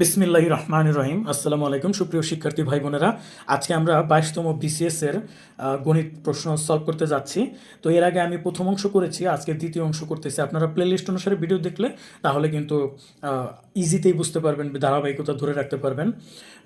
বিসমিল্লাহ রহমান রহিম। আসসালামু আলাইকুম, সুপ্রিয় শিক্ষার্থী ভাই বোনেরা। আজকে আমরা বাইশতম বিসিএস এর গণিত প্রশ্ন সলভ করতে যাচ্ছি। তো এর আগে আমি প্রথম অংশ করেছি, আজকে দ্বিতীয় অংশ করতেছি। আপনারা প্লেলিস্ট অনুসারে ভিডিও দেখলে তাহলে কিন্তু ইজিতেই বুঝতে পারবেন, ধারাবাহিকতা ধরে রাখতে পারবেন।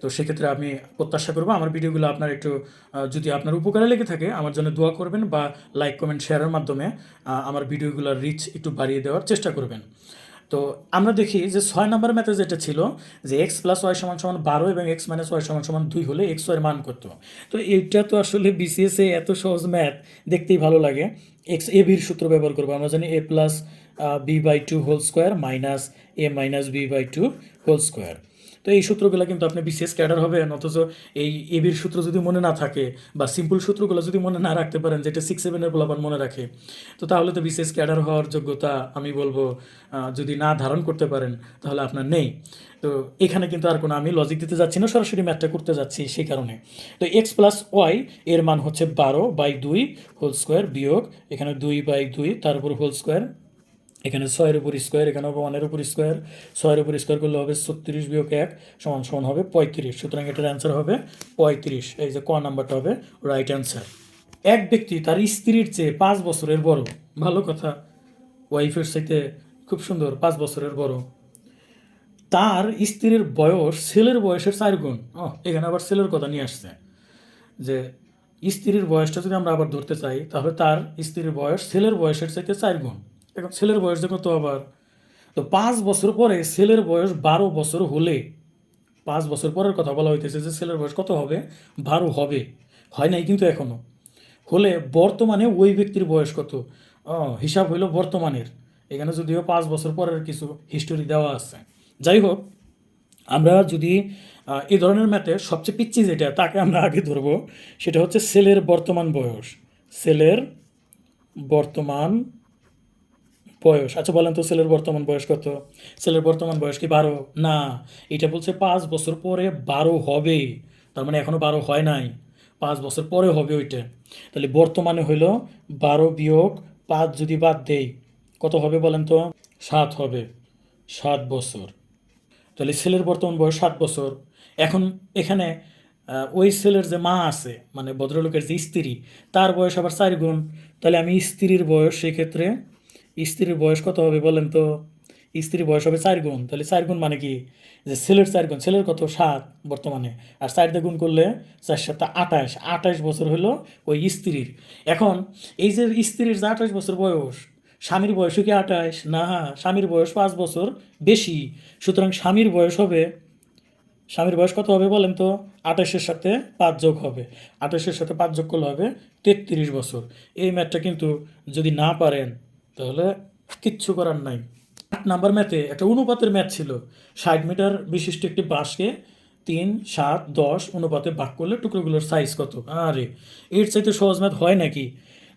তো সেক্ষেত্রে আমি প্রত্যাশা করব, আমার ভিডিওগুলো আপনার একটু যদি আপনার উপকারে লেগে থাকে, আমার জন্য দোয়া করবেন বা লাইক কমেন্ট শেয়ারের মাধ্যমে আমার ভিডিওগুলোর রিচ একটু বাড়িয়ে দেওয়ার চেষ্টা করবেন। তো আমরা দেখি যে ছয় নম্বর ম্যাথে যেটা ছিল, যে এক্স প্লাস ওয়াই সমান সমান বারো এবং এক্স মাইনাস ওয়াই সমান সমান দুই হলে এক্স ওয়ের মান করত তো এইটা তো আসলে বিসিএস এ এত সহজ ম্যাথ দেখতেই ভালো লাগে। এক্স এ বির সূত্র ব্যবহার করব। আমরা জানি A plus B by two whole square minus A minus B by two whole square তো এই সূত্রগুলো কিন্তু আপনি বিশেষ ক্যাডার হবেন, অথচ এই এবির সূত্র যদি মনে না থাকে বা সিম্পল সূত্রগুলো যদি মনে না রাখতে পারেন, যেটা সিক্স সেভেনের পোলাপান মনে রাখে, তো তাহলে তো বিশেষ ক্যাডার হওয়ার যোগ্যতা আমি বলব যদি না ধারণ করতে পারেন, তাহলে আপনার নেই। তো এখানে কিন্তু আর কোনো আমি লজিক দিতে যাচ্ছি না, সরাসরি ম্যাথটা করতে যাচ্ছি সেই কারণে। তো এক্স প্লাস ওয়াই এর মান হচ্ছে বারো বাই দুই হোল স্কোয়ার বিয়োগ, এখানে দুই বাই দুই, তার উপর হোল স্কোয়ার এখানে ছয়ের উপর স্কোয়ার, এখানে হবে ওয়ানের উপর স্কোয়ার। ছয়ের উপর স্কোয়ার করলে হবে ছত্রিশ বিয়োগ এক সমান সমান হবে পঁয়ত্রিশ। সুতরাং এটার অ্যান্সার হবে পঁয়ত্রিশ। এই যে ক নাম্বারটা হবে রাইট অ্যান্সার এক ব্যক্তি তার স্ত্রীর চেয়ে পাঁচ বছরের বড়। ভালো কথা। ওয়াইফের সাথে খুব সুন্দর, পাঁচ বছরের বড়। তার স্ত্রীর বয়স ছেলের বয়সের চার গুণ। ও, এখানে আবার ছেলের কথা নিয়ে আসছে। যে স্ত্রীর বয়সটা যদি আমরা আবার ধরতে চাই, তাহলে তার স্ত্রীর বয়স ছেলের বয়সের চাইতে চার গুণ। এখন ছেলের বয়স দেখো তো আবার। তো পাঁচ বছর পরে ছেলের বয়স বারো বছর হলে, পাঁচ বছর পরের কথা বলা হইতেছে যে ছেলের বয়স কত হবে? বারো হবে। হয় নাই কিন্তু এখনও। হলে বর্তমানে ওই ব্যক্তির বয়স কত? হিসাব হইল বর্তমানের। এখানে যদিও পাঁচ বছর পরের কিছু হিস্টোরি দেওয়া আছে। যাই হোক, আমরা যদি এই ধরনের ম্যাথে সবচেয়ে পিচ্ছি যেটা, তাকে আমরা আগে ধরবো, সেটা হচ্ছে সেলের বর্তমান বয়স। সেলের বর্তমান বয়স। আচ্ছা বলেন তো, ছেলের বর্তমান বয়স কত? ছেলের বর্তমান বয়স কি বারো? না, এটা বলছে পাঁচ বছর পরে বারো হবে। তার মানে এখনও বারো হয় নাই। পাঁচ বছর পরে হবে ওইটা। তাহলে বর্তমানে হইল বারো বিয়োগ পাঁচ যদি বাদ দেই, কত হবে বলেন তো? সাত হবে। সাত বছর। তাহলে ছেলের বর্তমান বয়স সাত বছর। এখন এখানে ওই ছেলের যে মা আছে মানে ভদ্রলোকের যে স্ত্রী, তার বয়স আবার চার গুণ। তাহলে আমি স্ত্রীর বয়স সেক্ষেত্রে স্ত্রীর বয়স কত হবে বলেন তো? স্ত্রীর বয়স হবে চার গুণ। তাহলে চার গুণ মানে কি? যে ছেলের চার গুণ। ছেলের কত? সাত বর্তমানে। আর চার গুণ করলে চার সাতটা আঠাশ। আঠাশ বছর হলো ওই স্ত্রীর। এখন এই যে স্ত্রীর যে আঠাশ বছর বয়স, স্বামীর বয়সও কি আঠাশ? না, স্বামীর বয়স পাঁচ বছর বেশি। সুতরাং স্বামীর বয়স হবে, স্বামীর বয়স কত হবে বলেন তো? আঠাশের সাথে পাঁচ যোগ হবে। আঠাশের সাথে পাঁচ যোগ করলে হবে তেত্রিশ বছর। এই ম্যাথটা কিন্তু যদি না পারেন তাহলে কিচ্ছু করার নাই। আট নাম্বার ম্যাথে একটা অনুপাতের ম্যাথ ছিল। ষাট মিটার বিশিষ্ট একটি বাঁশকে তিন, সাত, দশ অনুপাতে ভাগ করলে টুকরোগুলোর সাইজ কত? আরে, এর চাইতে সহজ ম্যাথ হয় নাকি?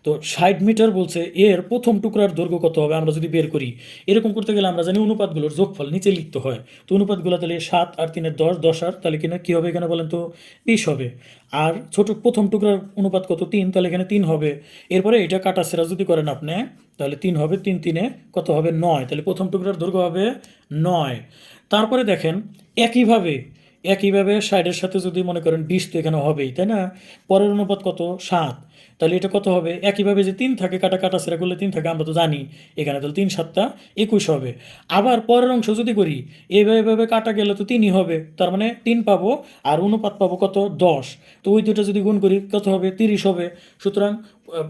তো ষাট মিটার বলছে, এর প্রথম টুকরার দৈর্ঘ্য কত হবে? আমরা যদি বের করি, এরকম করতে গেলে আমরা জানি অনুপাতগুলোর যোগফল নিচে লিখতে হয়। তো অনুপাতগুলো তাহলে সাত আর তিনের দশ দশ আর, তাহলে কিনা কী হবে এখানে বলেন তো? বিশ হবে। আর ছোট প্রথম টুকরার অনুপাত কত? তিন, তাহলে এখানে তিন হবে। এরপরে এটা কাটা সেরা যদি করেন আপনি, তাহলে তিন হবে, তিন তিনে কত হবে? নয়। তাহলে প্রথম টুকরার দৈর্ঘ্য হবে নয়। তারপরে দেখেন, একইভাবে একইভাবে ষাটের সাথে যদি মনে করেন বিশ তো এখানে হবেই, তাই না? পরের অনুপাত কত? সাত। তাহলে এটা কত হবে? একইভাবে যে তিন থাকে, কাটা কাটা সেরা করলে তিন থাকে, আমরা তো জানি। এখানে তাহলে তিন সাতটা, একুশ হবে। আবার পরের অংশ যদি করি এইভাবে এভাবে কাটা গেলে তো তিনই হবে। তার মানে তিন পাবো আর অনুপাত পাবো কত? দশ। তো ওই দুটো যদি গুণ করি, কত হবে? তিরিশ হবে। সুতরাং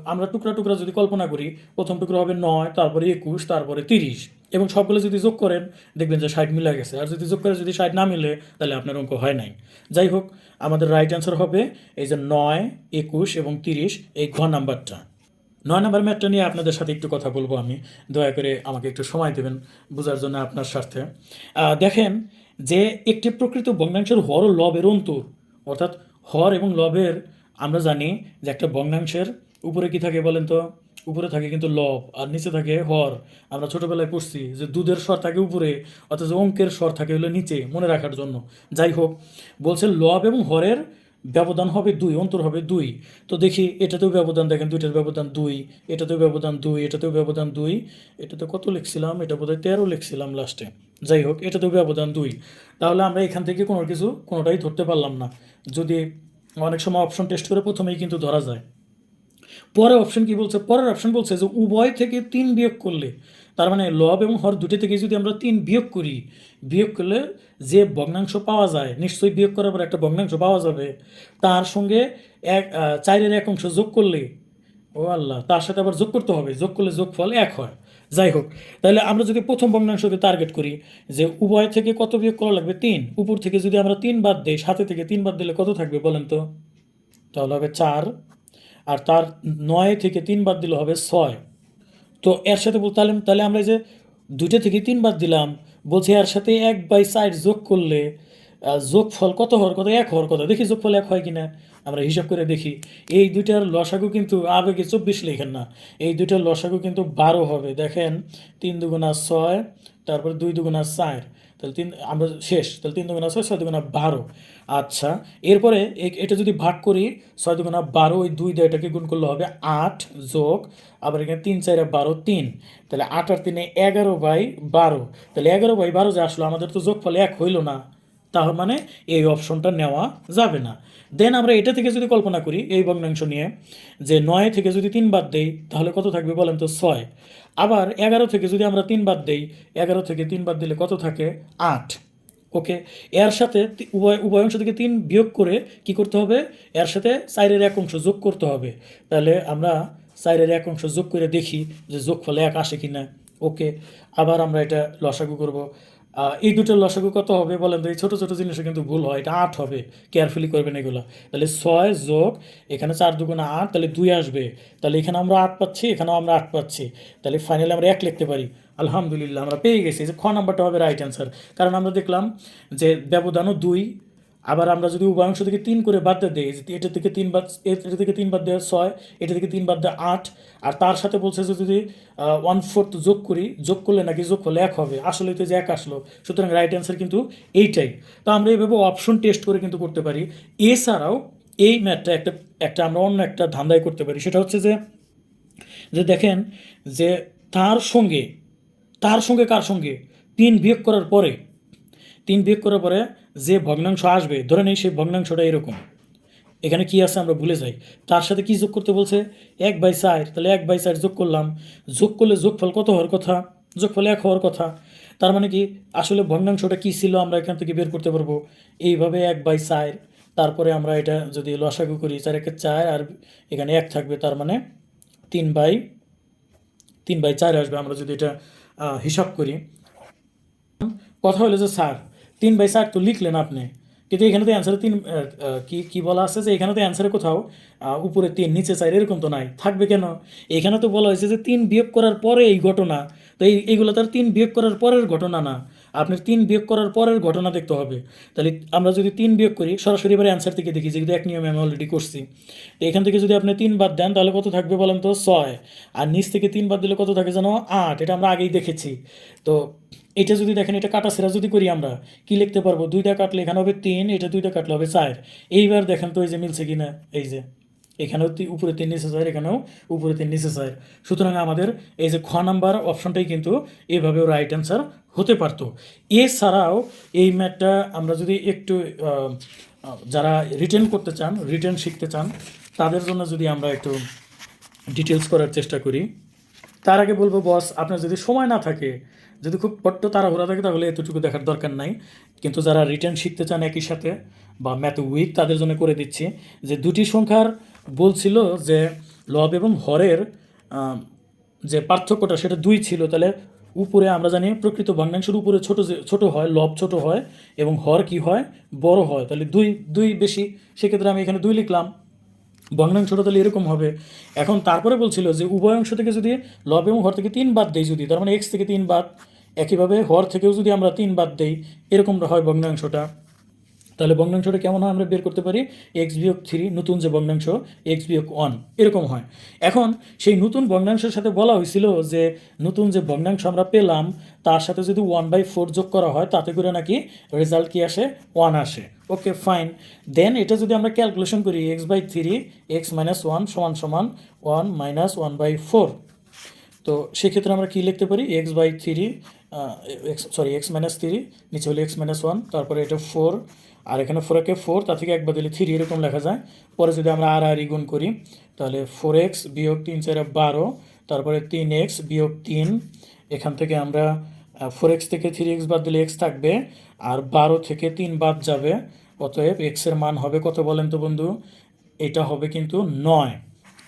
আমরা টুকরা টুকরা যদি কল্পনা করি, প্রথম টুকরা হবে নয়, তারপরে একুশ, তারপরে তিরিশ। এবং সবগুলো যদি যোগ করেন, দেখবেন যে ষাট মিলে গেছে। আর যদি যোগ করে যদি ষাট না মিলে, তাহলে আপনার অঙ্ক হয় নাই। যাই হোক, আমাদের রাইট অ্যান্সার হবে এই যে নয়, একুশ এবং তিরিশ, এই ঘ নাম্বারটা। নয় নাম্বার ম্যাটটা নিয়ে আপনাদের সাথে একটু কথা বলব আমি। দয়া করে আমাকে একটু সময় দেবেন বোঝার জন্য আপনার স্বার্থে। দেখেন যে একটি প্রকৃত ভগ্নাংশের হর ও লবের অন্তর, অর্থাৎ হর এবং লবের, আমরা জানি যে একটা ভগ্নাংশের উপরে কি থাকে বলেন তো? উপরে থাকে কিন্তু লব, আর নিচে থাকে হর। আমরা ছোটবেলায় পড়ছি যে দুধের স্বর থাকে উপরে, অথচ অঙ্কের স্বর থাকে হলো নিচে, মনে রাখার জন্য। যাই হোক, বলছে লব এবং হরের ব্যবধান হবে দুই, অন্তর হবে দুই। তো দেখি, এটাতেও ব্যবধান, দেখেন দুইটার ব্যবধান দুই, এটাতেও ব্যবধান দুই, এটাতেও ব্যবধান দুই। এটাতে কত লিখছিলাম? এটা বোধহয় তেরো লিখছিলাম লাস্টে যাই হোক, এটাতেও ব্যবধান দুই। তাহলে আমরা এখান থেকে কোনো কিছু, কোনোটাই ধরতে পারলাম না। যদি অনেক সময় অপশন টেস্ট করে প্রথমেই কিন্তু ধরা যায়। পরের অপশন কি বলছে? পরের অপশন বলছে যে উভয় থেকে তিন বিয়োগ করলে, তার মানে লব এবং হর দুটি থেকে যদি আমরা তিন বিয়োগ করি, বিয়োগ করলে যে ভগ্নাংশ পাওয়া যায়, নিশ্চয়ই বিয়োগ করার পর একটা ভগ্নাংশ পাওয়া যাবে। তার সঙ্গে এক চারের এক অংশ যোগ করলে, ও আল্লাহ, তার সাথে আবার যোগ করতে হবে। যোগ করলে যোগ যোগফল এক হয়। যাই হোক, তাহলে আমরা যদি প্রথম ভগ্নাংশকে টার্গেট করি, যে উভয় থেকে কত বিয়োগ করা লাগবে? তিন। উপর থেকে যদি আমরা তিন বাদ দিই, সাথে থেকে তিন বাদ দিলে কত থাকবে বলেন তো? তাহলে হবে চার। আর তার নয় থেকে তিন বাদ দিলে হবে ছয়। তো এর সাথে বলতে তাহলে তাহলে আমরা যে দুইটা থেকে তিন বাদ দিলাম, বলছি এর সাথে এক বাই সাইড যোগ করলে যোগফল কত হওয়ার কথা? এক হওয়ার কথা। দেখি যোগফল এক হয় কিনা। আমরা হিসাব করে দেখি। এই দুইটার লসাগু কিন্তু আবেগে চব্বিশ লেখেন না। এই দুইটার লসাগু কিন্তু বারো হবে। দেখেন, তিন দুগুণা ছয় তারপর দুই দুগুণা চার, তাহলে তিন, আমরা শেষ, তাহলে তিন দুগুণা ছয় ছয় দুগুণা বারো। আচ্ছা এরপরে এটা যদি ভাগ করি, ছয় দুগুণা বারো, ওই দুই দিয়ে এটাকে গুণ করলে হবে আট যোগ, আবার এখানে তিন চারে বারো, তিন। তাহলে আট আর তিনে এগারো বাই বারো। তাহলে এগারো বাই বারো যে আসলো, আমাদের তো যোগ যোগফল এক হইল না। তার মানে এই অপশনটা নেওয়া যাবে না। দেন আমরা এটা থেকে যদি কল্পনা করি, এই ভগ্নাংশ নিয়ে, যে নয় থেকে যদি তিন বাদ দেই, তাহলে কত থাকবে বলেন তো ছয়? আবার এগারো থেকে যদি আমরা তিন বাদ দেই, এগারো থেকে তিন বাদ দিলে কত থাকে? আট। ওকে এর সাথে উভয় উভয় অংশ থেকে তিন বিয়োগ করে কি করতে হবে? এর সাথে চাইরের এক অংশ যোগ করতে হবে। তাহলে আমরা চাইরের এক অংশ যোগ করে দেখি যে যোগ ফলে এক আসে কি না ওকে আবার আমরা এটা লসাগু করব। এই দুটো লসাগু কত হবে বলেন তো? এই ছোটো ছোটো জিনিসও কিন্তু ভুল হয়, এটা আট হবে। কেয়ারফুলি করবেন এগুলো। তাহলে ছয় যোগ, এখানে চার দুগুণা আট, তাহলে দুই আসবে। তাহলে এখানে আমরা আট পাচ্ছি, এখানেও আমরা আট পাচ্ছি। তাহলে ফাইনালি আমরা এক লিখতে পারি। আলহামদুলিল্লাহ, আমরা পেয়ে গেছি। যে খ নাম্বারটা হবে রাইট অ্যান্সার কারণ আমরা দেখলাম যে ব্যবধানও দুই আবার আমরা যদি উভয় অংশ থেকে তিন করে বাদ দিই এটা থেকে তিন বাদ, এটা থেকে তিন বাদ দেওয়া ছয়, এটা থেকে তিন বাদ দেওয়া আট, আর তার সাথে বলছে যে যদি ওয়ান ফোর্থ যোগ করি, যোগ করলে নাকি যোগ করলে এক হবে। আসলে তো যে এক আসলো সুতরাং রাইট অ্যান্সার কিন্তু এইটাই। তো আমরা এইভাবে অপশন টেস্ট করে কিন্তু করতে পারি। এছাড়াও এই ম্যাথটা একটা একটা আমরা অন্য একটা ধান্দায় করতে পারি। সেটা হচ্ছে যে যে দেখেন যে তার সঙ্গে তার সঙ্গে কার সঙ্গে? তিন বিয়োগ করার পরে, তিন বিয়োগ করার পরে যে ভগ্নাংশ আসবে, ধরে নেই সেই ভগ্নাংশটা এরকম। এখানে কি আছে আমরা ভুলে যাই। তার সাথে কি যোগ করতে বলছে? এক বাই চার, তাহলে এক বাই চার যোগ করলাম। যোগ করলে যোগফল কত হওয়ার কথা? যোগফল এক হওয়ার কথা। তার মানে কি? আসলে ভগ্নাংশটা কি ছিল আমরা এখান থেকে বের করতে পারব? এইভাবে এক বাই চার। তারপরে আমরা এটা যদি লসাগু করি, চার একে চার, আর এখানে এক থাকবে, তার মানে তিন বাই তিন বাই চার আসবে। আমরা যদি এটা হিসাব করি। কথা হলো যে স্যার তিন বাই সাত তো লিখলেন আপনি। কিন্তু এখানে তো অ্যান্সারে তিন কি কি বলা আছে যে এখানে তো অ্যান্সারে কোথাও উপরে তিন, নিচে চার এরকম তো নাই। থাকবে কেন? এখানে তো বলা হয়েছে যে তিন বিয়োগ করার পরে এই ঘটনা, তো এই এইগুলো তার তিন বিয়োগ করার পরের ঘটনা না। আপনার তিন বিয়োগ করার পরের ঘটনা দেখতে হবে। তাহলে আমরা যদি তিন বিয়োগ করি, সরাসরি এবারে অ্যান্সার থেকে দেখি যেহেতু এক নিয়মে আমি অলরেডি করছি। তো এখান থেকে যদি আপনি তিন বাদ দেন, তাহলে কত থাকবে বলেন তো? ছয়। আর নিচ থেকে তিন বাদ দিলে কত থাকে জানো আট। এটা আমরা আগেই দেখেছি। তো এটা যদি দেখেন, এটা কাটা সেরা যদি করি আমরা, কি লিখতে পারব? দুইটা কাটলে এখানে হবে তিন, এটা দুইটা কাটলে হবে চার। এইবার দেখেন তো এই যে মিলছে কিনা? এই যে, এখানেও উপরে তিন, নিচে চার, এখানেও উপরে তিন, নিচে চার। সুতরাং আমাদের এই যে খ নাম্বার অপশনটাই কিন্তু এভাবেও রাইট অ্যান্সার হতে পারতো। এছাড়াও এই ম্যাথটা আমরা যদি একটু যারা রিটেন করতে চান রিটেন শিখতে চান, তাদের জন্য যদি আমরা একটু ডিটেলস করার চেষ্টা করি। তার আগে বলব বস আপনার যদি সময় না থাকে, যদি খুব বড্ড তাড়াহুড়া থাকে, তাহলে এতটুকু দেখার দরকার নাই। কিন্তু যারা রিটার্ন শিখতে চান একই সাথে, বা ম্যাথ উইক, তাদের জন্য করে দিচ্ছি যে দুটি সংখ্যার বলছিল যে লব এবং হরের যে পার্থক্যটা সেটা দুই ছিল, তাহলে উপরে আমরা জানি প্রকৃত ভগ্নাংশের উপরে ছোট ছোট হয়, লব ছোট হয় এবং হর কি হয়? বড় হয়। তাহলে দুই দুই বেশি। সেক্ষেত্রে আমি এখানে দুই লিখলাম। ভগ্নাংশটা তাহলে এরকম হবে। এখন তারপরে বলছিল যে উভয় অংশ থেকে যদি লব এবং হর থেকে তিন বাদ দেই যদি, তার মানে এক্স থেকে তিন বাদ, একইভাবে হর থেকেও যদি আমরা তিন বাদ দেই, এরকমটা হয় ভগ্নাংশটা। তাহলে ভগ্নাংশটা কেমন হয় আমরা বের করতে পারি? এক্স বিয়োগ থ্রি নতুন যে ভগ্নাংশ এক্স বিয়োগ ওয়ান এরকম হয়। এখন সেই নতুন ভগ্নাংশের সাথে বলা হয়েছিল যে নতুন যে ভগ্নাংশ আমরা পেলাম, তার সাথে যদি ওয়ান বাই ফোর যোগ করা হয়, তাতে করে নাকি রেজাল্ট কি আসে? ওয়ান আসে। ওকে ফাইন দেন এটা যদি আমরা ক্যালকুলেশন করি x by three x minus one সমান সমান one minus one by four তো সেক্ষেত্রে আমরা কী লিখতে পারি? X by three x sorry x minus three নিচে হলে এক্স মাইনাস ওয়ান তারপরে এটা ফোর আর এখানে ফোরকে ফোর তা থেকে একবার দিলে থ্রি এরকম লেখা যায়। পরে যদি আমরা আর আর গুণ করি, তাহলে ফোর এক্স বিয়োগ তিন চারে বারো, তারপরে তিন এক্স বিয়োগ তিন। এখান থেকে আমরা ফোর এক্স থেকে থ্রি এক্স বাদ দিলে এক্স থাকবে, আর বারো থেকে তিন বাদ যাবে। অতএব এক্সের মান হবে কত বলেন তো বন্ধু? এটা হবে কিন্তু নয়।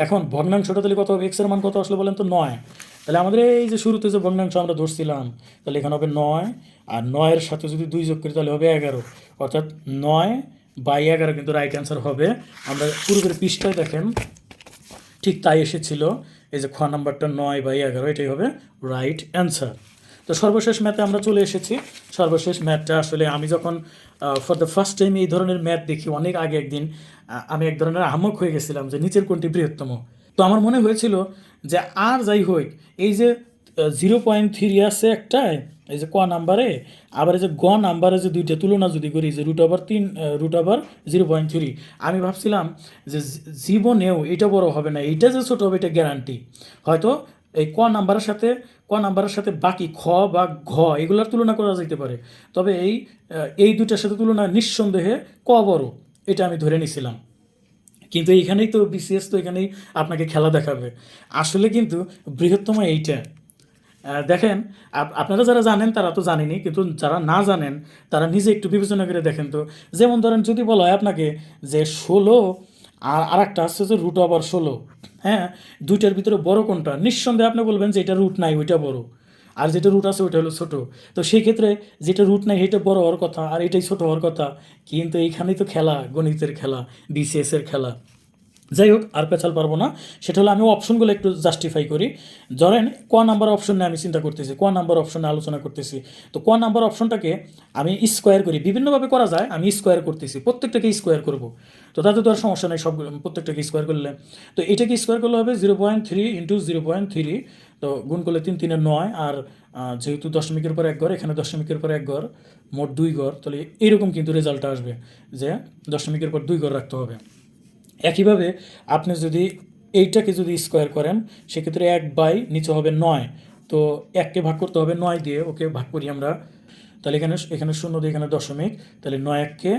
এখন ভগ্নাংশটা তাহলে কত হবে? এক্সের মান কত আসলে বলেন তো? নয়। তাহলে আমাদের এই যে শুরুতে যে ভগ্নাংশ আমরা ধরছিলাম, তাহলে এখানে হবে নয়, আর নয়ের সাথে যদি দুই যোগ করি তাহলে হবে এগারো। অর্থাৎ নয় বাই এগারো কিন্তু রাইট অ্যান্সার হবে। আমরা পুরোপুরি পৃষ্ঠায় দেখেন, ঠিক তাই এসেছিল। এই যে খ নাম্বারটা নয় বাই এগারো, এটাই হবে রাইট অ্যান্সার তো সর্বশেষ ম্যাথে আমরা চলে এসেছি। সর্বশেষ ম্যাথটা আসলে আমি যখন ফর দ্য ফার্স্ট টাইম এই ধরনের ম্যাথ দেখি, অনেক আগে একদিন আমি এক ধরনের আহমক হয়ে গেছিলাম যে নিচের কোনটি বৃহত্তম। তো আমার মনে হয়েছিল যে আর যাই হোক, এই যে জিরো পয়েন্ট থ্রি আছে একটায়, এই যে ক নাম্বারে, আবার এই যে গ নাম্বারে যে দুইটা তুলনা যদি করি যে রুট ওভার তিন root over zero point three আমি ভাবছিলাম যে জীবনেও এটা বড় হবে না, এইটা যে ছোটো হবে এটা গ্যারান্টি হয়তো এই ক নাম্বারের সাথে, ক নাম্বারের সাথে বাকি খ বা ঘ, এগুলোর তুলনা করা যেতে পারে। তবে এই এই দুটার সাথে তুলনা নিঃসন্দেহে ক বড়, এটা আমি ধরে নিছিলাম। কিন্তু এইখানেই তো বিসিএস তো এখানেই আপনাকে খেলা দেখাবে। আসলে কিন্তু বৃহত্তম এইটা। দেখেন আপনারা যারা জানেন তারা তো জানেনই, কিন্তু যারা না জানেন তারা নিজে একটু বিবেচনা করে দেখেন তো। যেমন ধরেন যদি বলা হয় আপনাকে যে ষোলো আর আর একটা আছে যে রুট ওভার ষোলো। হ্যাঁ দুইটার ভিতরে বড় কোনটা? নিঃসন্দেহে আপনি বলবেন যে এটা রুট নাই, ওইটা বড়। আর যেটা রুট আছে ওইটা হলো ছোট। তো সেই ক্ষেত্রে যেটা রুট নাই এটা বড় হওয়ার কথা আর এটাই ছোট হওয়ার কথা। কিন্তু এইখানেই তো খেলা, গণিতের খেলা বিসিএস এর খেলা। যাই হোক, আর পেছাল পারব না। সেটা হলো আমি অপশনগুলো একটু জাস্টিফাই করি। ধরেন ক নাম্বার অপশন নিয়ে আমি চিন্তা করতেছি, ক নাম্বার অপশনে আলোচনা করতেছি। তো ক নাম্বার অপশনটাকে আমি স্কোয়ার করি। বিভিন্নভাবে করা যায়, আমি স্কোয়ার করতেছি, প্রত্যেকটাকে স্কোয়ার করব। তো তাতে তো আর সমস্যা নেই, সব প্রত্যেকটাকে স্কোয়ার করলে। তো এটাকে স্কোয়ার করলে হবে zero point three into zero point three তো গুণ করলে তিন তিনে নয়, আর যেহেতু দশমিকের পর এক ঘর, এখানে দশমিকের পর এক ঘর, মোট দুই ঘর, তাহলে এইরকম কিন্তু রেজাল্টটা আসবে যে দশমিকের পর দুই ঘর রাখতে হবে। একইভাবে আপনি যদি এইটাকে যদি স্কোয়ার করেন, সেক্ষেত্রে এক বাই নিচে হবে নয়, তো এককে ভাগ করতে হবে নয় দিয়ে ওকে ভাগ করি আমরা তাহলে এখানে এখানে শূন্য দিয়ে এখানে দশমিক, তাহলে নয় এককে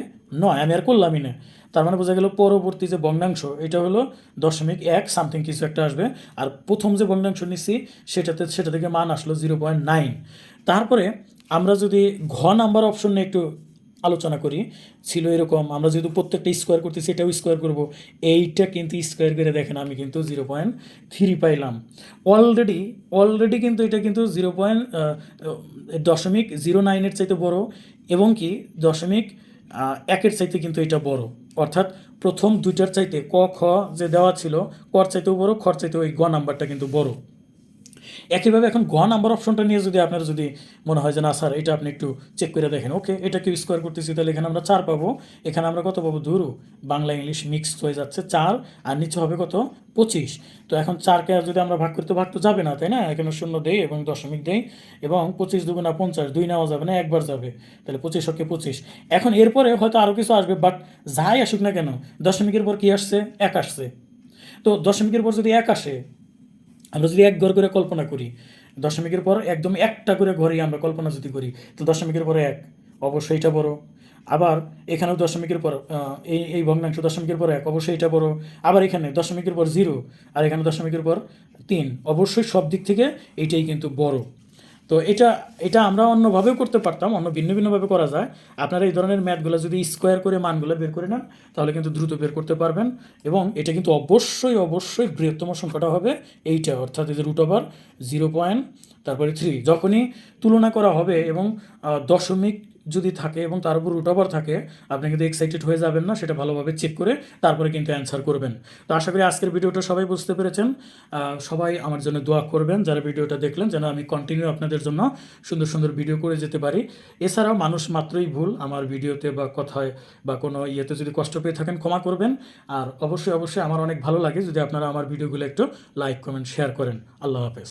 নয়। আমি আর করলামই না। তার মানে বোঝা গেল পরবর্তী যে ভগ্নাংশ, এটা হলো দশমিক এক, সামথিং কিছু একটা আসবে। আর প্রথম যে ভগ্নাংশ নিচ্ছি সেটাতে সেটা থেকে মান আসলো জিরো পয়েন্ট নাইন। তারপরে আমরা যদি ঘ নাম্বার অপশন নিয়ে একটু আলোচনা করি, ছিল এরকম, আমরা যেহেতু প্রত্যেকটা স্কোয়ার করতেছি সেটাও স্কোয়ার করব। এইটা কিন্তু স্কোয়ার করে দেখেন, আমি কিন্তু জিরো পয়েন্ট থ্রি পাইলাম। অলরেডি অলরেডি কিন্তু এটা কিন্তু জিরো পয়েন্ট দশমিক জিরো নাইনের চাইতে বড়, এবং কি দশমিক একের চাইতে কিন্তু এটা বড়। অর্থাৎ প্রথম দুইটার চাইতে ক, খ যে দেওয়া ছিল কর চাইতেও বড় খর চাইতেও এই গ নাম্বারটা কিন্তু বড়। একইভাবে এখন গ নাম্বার অপশনটা নিয়ে যদি আপনার যদি মনে হয় যে না, স্যার, এটা আপনি একটু চেক করে দেখেন। ওকে এটা কেউ স্কোয়ার করতেছি? তাহলে এখানে আমরা চার পাবো। এখানে আমরা কত পাবো? ধরু বাংলা, ইংলিশ মিক্সড হয়ে যাচ্ছে চার, আর নিচে হবে কত? পঁচিশ। তো এখন চারকে আর যদি আমরা ভাগ করতে, ভাগ তো যাবে না, তাই না? এখানে শূন্য দেই এবং দশমিক দেই এবং পঁচিশ দুগুণা পঞ্চাশ, দুই নেওয়া যাবে না, একবার যাবে। তাহলে পঁচিশ হকে পঁচিশ। এখন এরপরে হয়তো আরও কিছু আসবে বাট যাই আসুক না কেন, দশমিকের পর কি আসছে? এক আসছে। তো দশমিকের পর যদি এক আসে আমরা যদি এক ঘর করে কল্পনা করি, দশমিকের পর একদম একটা করে ঘরেই আমরা কল্পনা যদি করি, তো দশমিকের পরে এক, অবশ্যই এটা বড়। আবার এখানেও দশমিকের পর এই এই ভগ্নাংশ দশমিকের পর এক, অবশ্যই এটা বড়। আবার এখানে দশমিকের পর জিরো আর এখানে দশমিকের পর তিন, অবশ্যই সব দিক থেকে এইটাই কিন্তু বড়। তো এটা এটা আমরা অন্যভাবেও করতে পারতাম, অন্য ভিন্ন ভিন্নভাবে করা যায়। আপনারা এই ধরনের ম্যাথগুলো যদি স্কোয়ার করে, মানগুলো বের করে নেন, তাহলে কিন্তু দ্রুত বের করতে পারবেন এবং এটা কিন্তু অবশ্যই অবশ্যই বৃহত্তম সংখ্যাটা হবে এইটা, অর্থাৎ যে রুট ওভার জিরো পয়েন্ট তারপরে থ্রি যখনই তুলনা করা হবে এবং দশমিক যদি থাকে এবং তার উপর রুট ওভার থাকে, আপনি কিন্তু এক্সাইটেড হয়ে যাবেন না, সেটা ভালোভাবে চেক করে তারপরে কিন্তু অ্যান্সার করবেন। তো আশা করি আজকের ভিডিওটা সবাই বুঝতে পেরেছেন। সবাই আমার জন্য দোয়া করবেন যারা ভিডিওটা দেখলেন, যেন আমি কন্টিনিউ আপনাদের জন্য সুন্দর সুন্দর ভিডিও করে যেতে পারি। এছাড়াও মানুষ মাত্রই ভুল আমার ভিডিওতে বা কথায় বা কোনো ইয়েতে যদি কষ্ট পেয়ে থাকেন, ক্ষমা করবেন। আর অবশ্যই অবশ্যই আমার অনেক ভালো লাগে যদি আপনারা আমার ভিডিওগুলো একটু লাইক কমেন্ট শেয়ার করেন। আল্লাহ হাফেজ।